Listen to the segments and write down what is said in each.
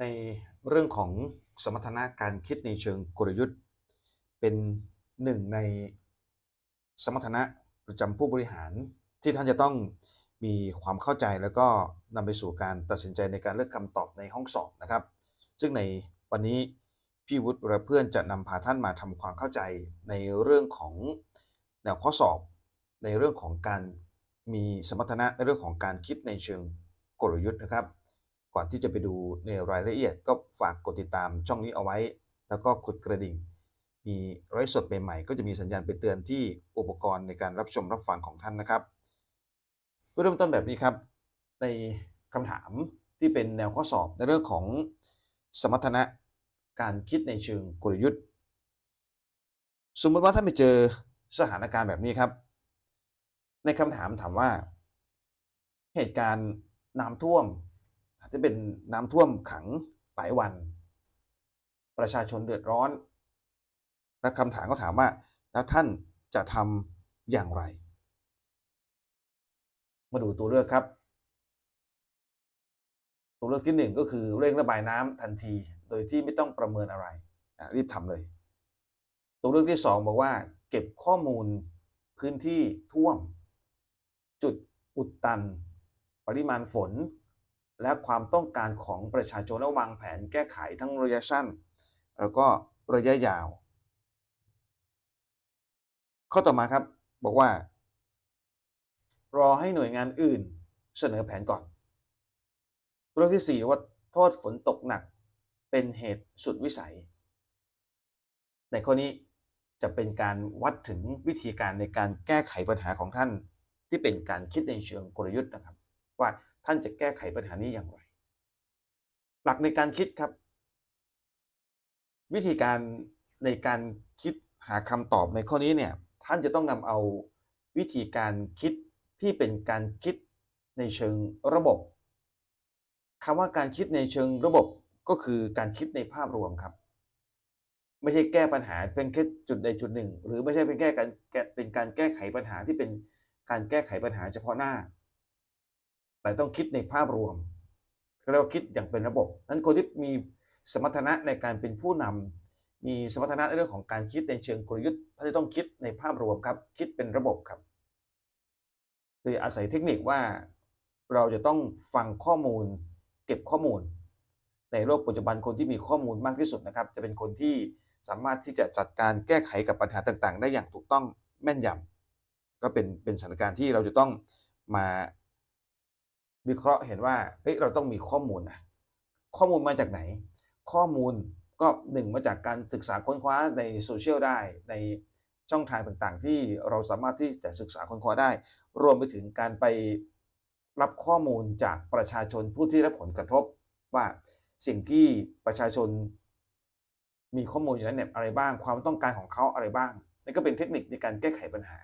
ในเรื่องของสมรรถนะการคิดในเชิงกลยุทธ์ เป็นหนึ่งในสมรรถนะประจำผู้บริหารที่ท่านจะต้องมีความเข้าใจแล้วก็นำไปสู่การตัดสินใจในการเลือกคำตอบในห้องสอบนะครับ ซึ่งในวันนี้พี่วุฒิและเพื่อนจะนำพาท่านมาทำความเข้าใจในเรื่องของแนวข้อสอบ ในเรื่องของการมีสมรรถนะในเรื่องของการคิดในเชิงกลยุทธ์นะครับ ก่อนที่จะไปดูในรายละเอียดก็ฝากกดติดตามช่องนี้เอาไว้ แล้วก็กดกระดิ่ง มีไลฟ์สดใหม่ๆก็จะมีสัญญาณไปเตือนที่อุปกรณ์ในการรับชมรับฟังของท่านนะครับเริ่มต้นแบบนี้ครับ ในคำถามที่เป็นแนวข้อสอบในเรื่องของสมรรถนะการคิดในเชิงกลยุทธ์ สมมติว่าถ้าไปเจอสถานการณ์แบบนี้ครับ ในคำถามถามว่า เหตุการณ์น้ำท่วม อาจจะเป็นน้ำท่วมขังหลายวัน ประชาชนเดือดร้อน และคำถามก็ถามว่า แล้วท่านจะทำอย่างไร มาดูตัวเลือกครับ ตัวเลือกที่หนึ่งก็คือเร่งระบายน้ำทันที โดยที่ไม่ต้องประเมินอะไร รีบทำเลย ตัวเลือกที่สองบอกว่า เก็บข้อมูลพื้นที่ท่วม จุดอุดตัน ปริมาณฝน และความต้องการของประชาชนและวางแผนแก้ไขทั้งระยะสั้น แล้วก็ระยะยาว ข้อต่อมาครับบอกว่า รอให้หน่วยงานอื่นเสนอแผนก่อน เรื่องที่ 4 ว่าโทษฝนตกหนักเป็นเหตุสุดวิสัย ในข้อนี้จะเป็นการวัดถึงวิธีการในการแก้ไขปัญหาของท่านที่เป็นการคิดในเชิงกลยุทธ์นะครับ ว่า ท่านจะแก้ไขปัญหานี้อย่างไร หลักในการคิดครับ วิธีการในการคิดหาคำตอบในข้อนี้เนี่ยท่านจะต้องนำเอาวิธีการคิดที่เป็นการคิดในเชิงระบบคำว่าการคิดในเชิงระบบก็คือการคิดในภาพรวมครับ ไม่ใช่แก้ปัญหาเป็นแค่จุดใดจุดหนึ่ง หรือไม่ใช่เป็นแก้การแก้เป็นการแก้ไขปัญหาที่เป็นการแก้ไขปัญหาเฉพาะหน้า แต่ต้องคิดในภาพรวมเรียกว่าคิดอย่างเป็นระบบนั้นคนที่มีสมรรถนะในการเป็นผู้นำมีสมรรถนะในเรื่องของการคิดในเชิงกลยุทธ์ท่านจะต้องคิดในภาพรวมครับ คิดเป็นระบบครับ โดยอาศัยเทคนิคว่าเราจะต้องฟังข้อมูล เก็บข้อมูล ในโลกปัจจุบันคนที่มีข้อมูลมากที่สุดนะครับ จะเป็นคนที่สามารถที่จะจัดการแก้ไขกับปัญหาต่าง ๆ ได้อย่างถูกต้องแม่นยำก็เป็นเป็นสถานการณ์ที่เราจะต้องมา วิเคราะห์เห็นว่าเฮ้ยเราต้องมีข้อมูลนะข้อมูลมาจากไหน ข้อมูลก็หนึ่งมาจากการศึกษาค้นคว้าในโซเชียลได้ในช่องทางต่างๆ ที่เราสามารถที่จะศึกษาค้นคว้าได้ รวมไปถึงการไปรับข้อมูลจากประชาชนผู้ที่รับผลกระทบว่าสิ่งที่ประชาชนมีข้อมูลอยู่นั้นเนี่ยอะไรบ้าง ความต้องการของเขาอะไรบ้างนี่ก็เป็นเทคนิคในการแก้ไขปัญหา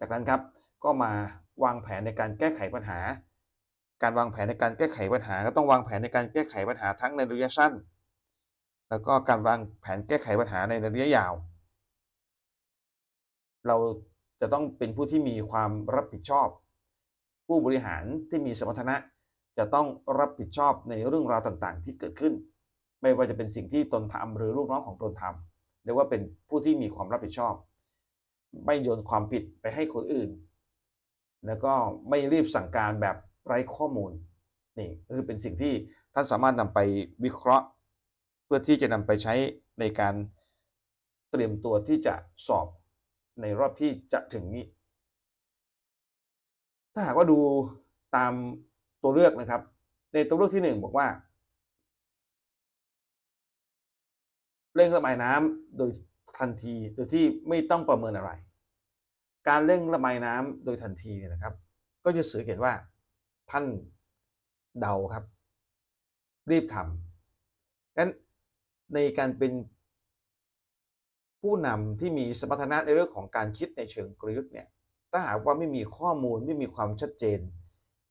จากนั้นครับก็มาวางแผนในการแก้ไขปัญหา การวางแผนในการแก้ไขปัญหา ก็ต้องวางแผนในการแก้ไขปัญหาทั้งในระยะสั้น แล้วก็การวางแผนแก้ไขปัญหาในระยะยาว เราจะต้องเป็นผู้ที่มีความรับผิดชอบ ผู้บริหารที่มีสมรรถนะจะต้องรับผิดชอบในเรื่องราวต่างๆ ที่เกิดขึ้น ไม่ว่าจะเป็นสิ่งที่ตนทำหรือลูกน้องของตนทำเรียกว่าเป็นผู้ที่มีความรับผิดชอบ ไม่โยนความผิดไปให้คนอื่น แล้วก็ไม่รีบสั่งการแบบ ไร้ข้อมูลนี่คือเป็นสิ่งที่ท่านสามารถนำไปวิเคราะห์ เพื่อที่จะนำไปใช้ในการเตรียมตัวที่จะสอบในรอบที่จะถึงนี้ ถ้าหากว่าดูตามตัวเลือกนะครับ ในตัวเลือกที่หนึ่งบอกว่าเร่งระบายน้ำโดยทันทีโดยที่ไม่ต้องประเมินอะไร การเร่งระบายน้ำโดยทันทีเนี่ยนะครับ ก็จะสื่อเห็นว่า ท่านเดาครับ รีบทำงั้นในการเป็นผู้นำที่มีสมรรถนะในเรื่องของการคิดในเชิงกลยุทธ์เนี่ยถ้าหากว่าไม่มีข้อมูลไม่มีความชัดเจน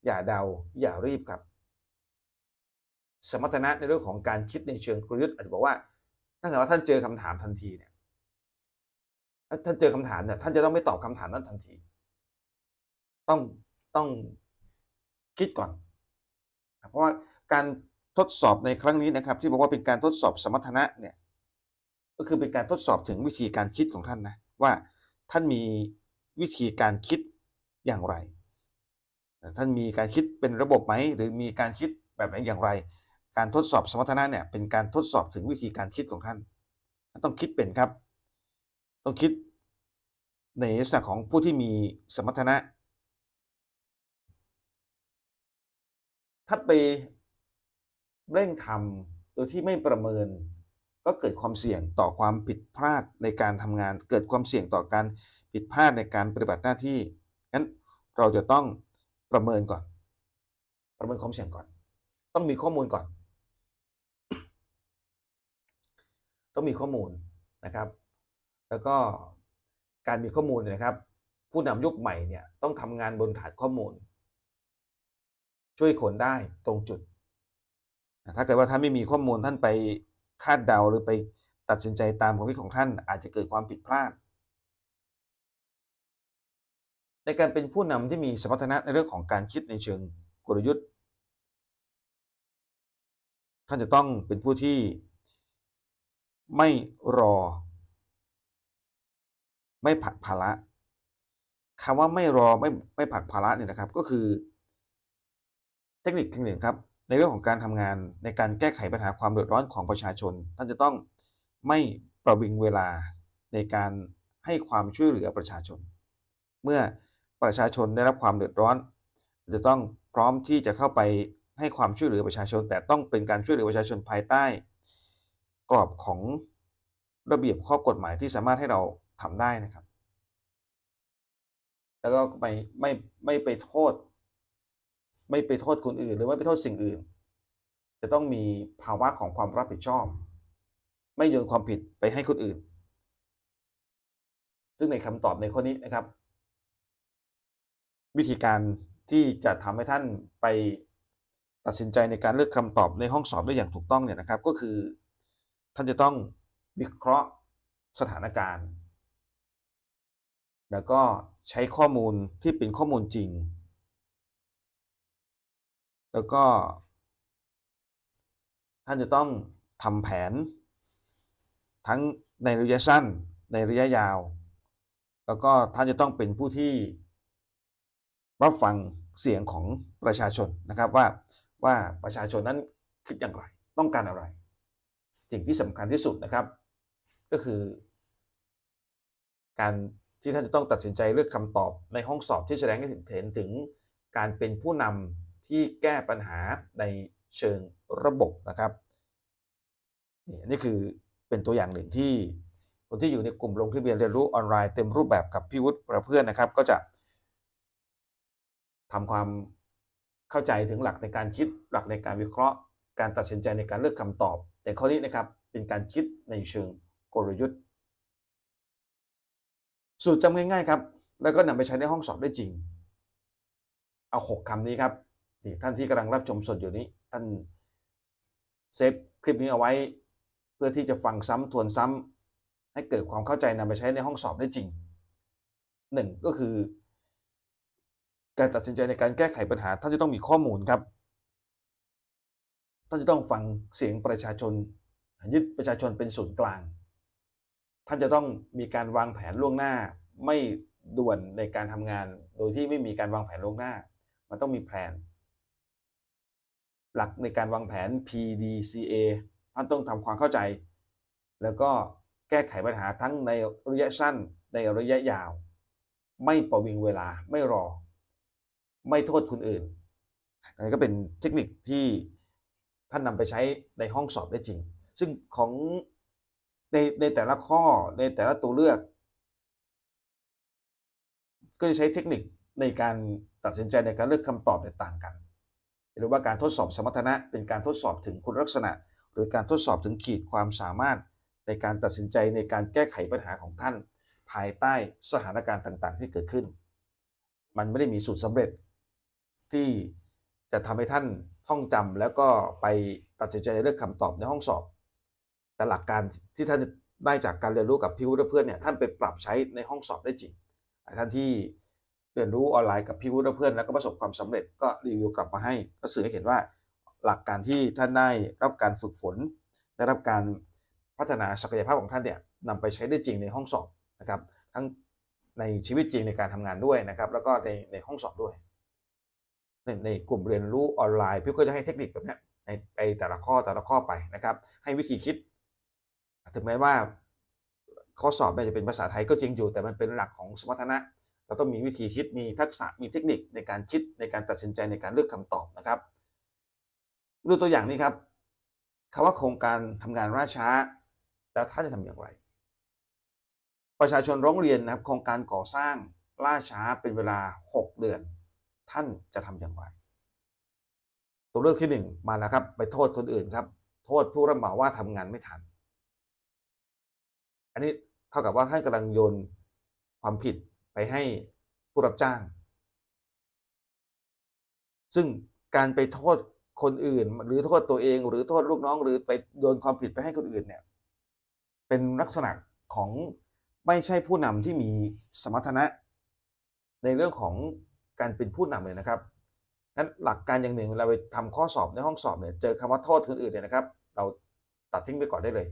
อย่าเดาอย่ารีบครับ สมรรถนะในเรื่องของการคิดในเชิงกลยุทธ์อาจจะบอกว่า ถ้าเกิดว่าท่านเจอคำถามทันทีเนี่ยถ้าท่านเจอคำถามเนี่ยท่านจะต้องไม่ตอบคำถามนั้นทันที ต้องต้อง คิดก่อน เพราะว่าการทดสอบในครั้งนี้นะครับ ที่บอกว่าเป็นการทดสอบสมรรถนะเนี่ยก็คือเป็นการทดสอบถึงวิธีการคิดของท่านนะว่าท่านมีวิธีการคิดอย่างไร ท่านมีการคิดเป็นระบบไหมหรือมีการคิดแบบไหนอย่างไร การทดสอบสมรรถนะเนี่ยเป็นการทดสอบถึงวิธีการคิดของท่านต้องคิดเป็นครับ ต้องคิดในลักษณะของผู้ที่มีสมรรถนะ ถ้าไปเร่งทำโดยที่ไม่ประเมิน ก็เกิดความเสี่ยงต่อความผิดพลาดในการทำงาน เกิดความเสี่ยงต่อการผิดพลาดในการปฏิบัติหน้าที่งั้นเราจะต้องประเมินก่อน ประเมินความเสี่ยงก่อน ต้องมีข้อมูลก่อน ต้องมีข้อมูลนะครับ แล้วก็การมีข้อมูลเนี่ยนะครับ ผู้นำยุคใหม่เนี่ยต้องทำงานบนฐานข้อมูล ช่วยคนได้ตรงจุด ถ้าเกิดว่าท่านไม่มีข้อมูลท่านไปคาดเดาหรือไปตัดสินใจตามความคิดของท่านอาจจะเกิดความผิดพลาด ในการเป็นผู้นำที่มีสมรรถนะในเรื่องของการคิดในเชิงกลยุทธ์ ท่านจะต้องเป็นผู้ที่ไม่รอ ไม่ผักภาระคำว่าไม่รอไม่ไม่ผักภาระเนี่ยนะครับก็คือ ทคนิคหนึ่งครับ ในเรื่องของการทำงานในการแก้ไขปัญหาความเดือดร้อนของประชาชน ท่านจะต้องไม่ประวิงเวลาในการให้ความช่วยเหลือประชาชน เมื่อประชาชนได้รับความเดือดร้อน จะต้องพร้อมที่จะเข้าไปให้ความช่วยเหลือประชาชน แต่ต้องเป็นการช่วยเหลือประชาชนภายใต้ กรอบของระเบียบข้อกฎหมายที่สามารถให้เราทำได้นะครับ แล้วก็ไม่ไม่ไม่ไปโทษ ไม่ไปโทษคนอื่น หรือไม่ไปโทษสิ่งอื่น จะต้องมีภาวะของความรับผิดชอบ ไม่โยนความผิดไปให้คนอื่น ซึ่งในคำตอบในข้อนี้นะครับ วิธีการที่จะทำให้ท่านไปตัดสินใจในการเลือกคำตอบในห้องสอบได้อย่างถูกต้องเนี่ยนะครับ ก็คือ ท่านจะต้องวิเคราะห์สถานการณ์ แล้วก็ใช้ข้อมูลที่เป็นข้อมูลจริง แล้วก็ ท่านจะต้องทำแผน ทั้งในระยะสั้น ในระยะยาว แล้วก็ท่านจะต้องเป็นผู้ที่รับฟังเสียงของประชาชนนะครับว่าว่าประชาชนนั้นคิดอย่างไร ต้องการอะไร สิ่งที่สำคัญที่สุดนะครับ ก็คือ การที่ท่านจะต้องตัดสินใจเลือกคำตอบในห้องสอบที่แสดงให้เห็นถึงการเป็นผู้นำ ที่แก้ปัญหาในเชิงระบบนะครับนี่นี่คือเป็นตัวอย่างหนึ่งที่คนที่อยู่ในกลุ่มลงทะเบียนเรียนรู้ออนไลน์เต็มรูปแบบกับพี่วุฒิประเพื่อนนะครับ ก็จะทำความเข้าใจถึงหลักในการคิดหลักในการวิเคราะห์ การตัดสินใจในการเลือกคำตอบ แต่ข้อนี้นะครับเป็นการคิดในเชิงกลยุทธ์ สูตรจำง่ายๆครับ แล้วก็นำไปใช้ในห้องสอบได้จริง เอาหกคำนี้ครับ นี่ท่านที่กำลังรับชมสดอยู่นี้ ท่านเซฟคลิปนี้เอาไว้ เพื่อที่จะฟังซ้ำทวนซ้ำให้เกิดความเข้าใจนำไปใช้ในห้องสอบได้จริงหนึ่งก็คือ การตัดสินใจในการแก้ไขปัญหาท่านจะต้องมีข้อมูลครับท่านจะต้องฟังเสียงประชาชน ยึดประชาชนเป็นศูนย์กลาง ท่านจะต้องมีการวางแผนล่วงหน้า ไม่ด่วนในการทำงาน โดยที่ไม่มีการวางแผนล่วงหน้า มันต้องมีแผน หลักในการวางแผน PDCA ท่านต้องทำความเข้าใจ แล้วก็แก้ไขปัญหาทั้งในระยะสั้นในระยะยาว ไม่ประวิงเวลาไม่รอ ไม่โทษคนอื่นอันนี้ก็เป็นเทคนิคที่ท่านนำไปใช้ในห้องสอบได้จริง ซึ่งของในในแต่ละข้อในแต่ละตัวเลือก ก็จะใช้เทคนิคในการตัดสินใจในการเลือกคำตอบในต่างกัน หรือว่าการทดสอบสมรรถนะ เป็นการทดสอบถึงคุณลักษณะ หรือการทดสอบถึงขีดความสามารถ ในการตัดสินใจในการแก้ไขปัญหาของท่าน ภายใต้สถานการณ์ต่างๆ ที่เกิดขึ้น มันไม่ได้มีสูตรสำเร็จ ที่จะทำให้ท่านท่องจำแล้วก็ไปตัดสินใจเลือกคำตอบในห้องสอบ แต่หลักการที่ท่านได้จากการเรียนรู้กับพี่วุฒิเพื่อนเนี่ยท่านไปปรับใช้ในห้องสอบได้จริงท่านที่ เรียนรู้ออนไลน์กับพี่วุฒิเพื่อนแล้วก็ประสบความสำเร็จก็รีวิวกลับมาให้ ก็สื่อให้เห็นว่าหลักการที่ท่านได้รับการฝึกฝน ได้รับการพัฒนาศักยภาพของท่านเนี่ยนำไปใช้ได้จริงในห้องสอบนะครับ ทั้งในชีวิตจริงในการทำงานด้วยนะครับ แล้วก็ในในห้องสอบด้วย ในในกลุ่มเรียนรู้ออนไลน์พี่ก็จะให้เทคนิคแบบนี้ในไปแต่ละข้อแต่ละข้อไปนะครับ ให้วิธีคิด ถึงแม้ว่าข้อสอบเนี่ยจะเป็นภาษาไทยก็จริงอยู่ แต่มันเป็นหลักของสมรรถนะ เราต้องมีวิธีคิดมีทักษะมีเทคนิคในการคิดในการตัดสินใจในการเลือกคำตอบนะครับดูตัวอย่างนี้ครับคำว่าโครงการทำงานล่าช้า แล้วท่านจะทำอย่างไร ประชาชนร้องเรียนนะครับ โครงการก่อสร้างล่าช้าเป็นเวลา 6 เดือน ท่านจะทำอย่างไร ตัวเลือกที่หนึ่งมาแล้วครับ ไปโทษคนอื่นครับ โทษผู้รับเหมาว่าทำงานไม่ทัน อันนี้เท่ากับว่าท่านกำลังโยนความผิด ไปให้ผู้รับจ้าง ซึ่งการไปโทษคนอื่น หรือโทษตัวเองหรือโทษลูกน้อง หรือไปโยนความผิดไปให้คนอื่นเนี่ย เป็นลักษณะของไม่ใช่ผู้นำที่มีสมรรถนะ ในเรื่องของการเป็นผู้นำเลยนะครับนั้นหลักการอย่างหนึ่งเวลาไปทำข้อสอบในห้องสอบเนี่ยเจอคำว่าโทษคนอื่นเนี่ยนะครับ เราตัดทิ้งไปก่อนได้เลย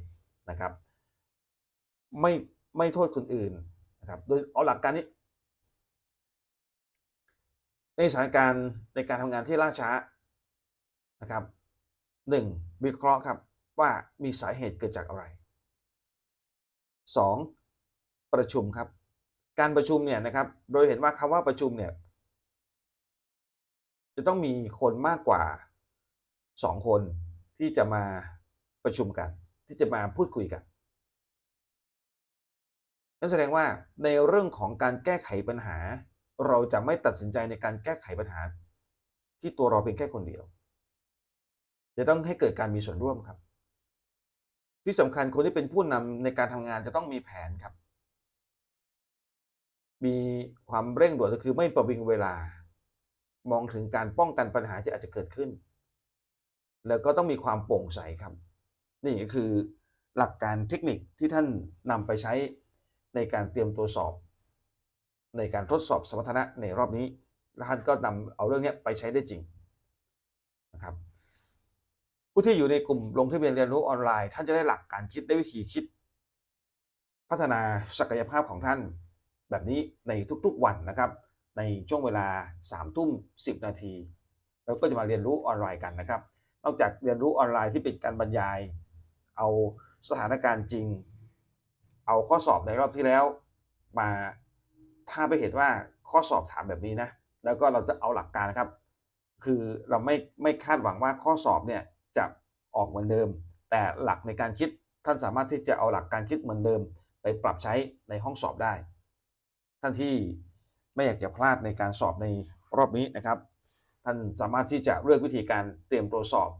นะครับ ไม่ไม่โทษคนอื่นนะครับ โดยเอาหลักการนี้ ในสถานการณ์ในการทำงานที่ล่าช้านะครับหนึ่งวิเคราะห์ครับว่ามีสาเหตุเกิดจากอะไรสองประชุมครับ การประชุมเนี่ยนะครับ โดยเห็นว่าคำว่าประชุมเนี่ยจะต้องมีคนมากกว่าสองคนที่จะมาประชุมกัน ที่จะมาพูดคุยกันนั่นแสดงว่าในเรื่องของการแก้ไขปัญหา เราจะไม่ตัดสินใจในการแก้ไขปัญหา ที่ตัวเราเพียงแค่คนเดียว จะต้องให้เกิดการมีส่วนร่วมครับ ที่สำคัญคนที่เป็นผู้นำในการทำงานจะต้องมีแผนครับ มีความเร่งด่วนก็คือไม่ประวิงเวลา มองถึงการป้องกันปัญหาที่อาจจะเกิดขึ้น แล้วก็ต้องมีความโปร่งใสครับ นี่ก็คือหลักการเทคนิคที่ท่านนำไปใช้ในการเตรียมตัวสอบ ในการทดสอบสมรรถนะในรอบนี้แล้วท่านก็นำเอาเรื่องนี้ไปใช้ได้จริงนะครับผู้ที่อยู่ในกลุ่มลงทะเบียนเรียนรู้ออนไลน์ท่านจะได้หลักการคิดได้วิธีคิด พัฒนาศักยภาพของท่าน แบบนี้ในทุกๆวันนะครับ ในช่วงเวลา3ามทุ่มสินาทีเราก็จะมาเรียนรู้ออนไลน์กันนะครับ นอกจากเรียนรู้ออนไลน์ที่เป็นการบรรยาย เอาสถานการณ์จริง เอาข้อสอบในรอบที่แล้วมา ถ้าไปเห็นว่าข้อสอบถามแบบนี้นะแล้วก็เราจะเอาหลักการนะครับ คือเราไม่ไม่คาดหวังว่าข้อสอบเนี่ยจะออกเหมือนเดิม แต่หลักในการคิดท่านสามารถที่จะเอาหลักการคิดเหมือนเดิม ไปปรับใช้ในห้องสอบได้ ท่านที่ไม่อยากจะพลาดในการสอบในรอบนี้นะครับ ท่านสามารถที่จะเลือกวิธีการเตรียมตัวสอบ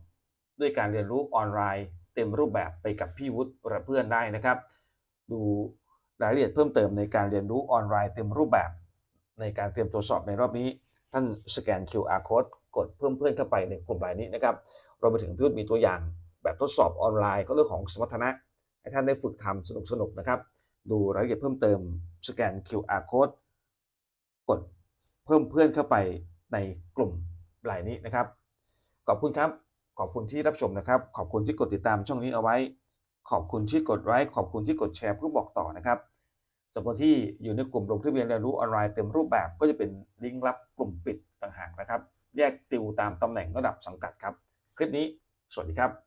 ด้วยการเรียนรู้ออนไลน์ เต็มรูปแบบไปกับพี่วุฒิและเพื่อนได้นะครับ ดู รายละเอียดเพิ่มเติมในการเรียนรู้ออนไลน์เต็มรูปแบบ ในการเตรียมตัวสอบในรอบนี้ ท่านสแกน QR code กดเพิ่มเพื่อนเข้าไปในกลุ่มรายนี้นะครับรวมไปถึงพี่วุฒิมีตัวอย่าง แบบทดสอบออนไลน์ก็เรื่องของสมรรถนะ ให้ท่านได้ฝึกทำสนุกๆนะครับ ดูรายละเอียดเพิ่มเติมสแกน QR code กดเพิ่มเพื่อนเข้าไปในกลุ่มรายนี้นะครับ ขอบคุณครับ ขอบคุณที่รับชมนะครับ ขอบคุณที่กดติดตามช่องนี้เอาไว้ ขอบคุณที่กดไลค์ขอบคุณที่กดแชร์เพื่อบอกต่อนะครับสำหรับคนที่อยู่ในกลุ่มลงทะเบียนเรียนรู้ออนไลน์เต็มรูปแบบก็จะเป็นลิงก์ลับกลุ่มปิดต่างหากนะครับ แยกติวตามตำแหน่งระดับสังกัดครับ คลิปนี้ สวัสดีครับ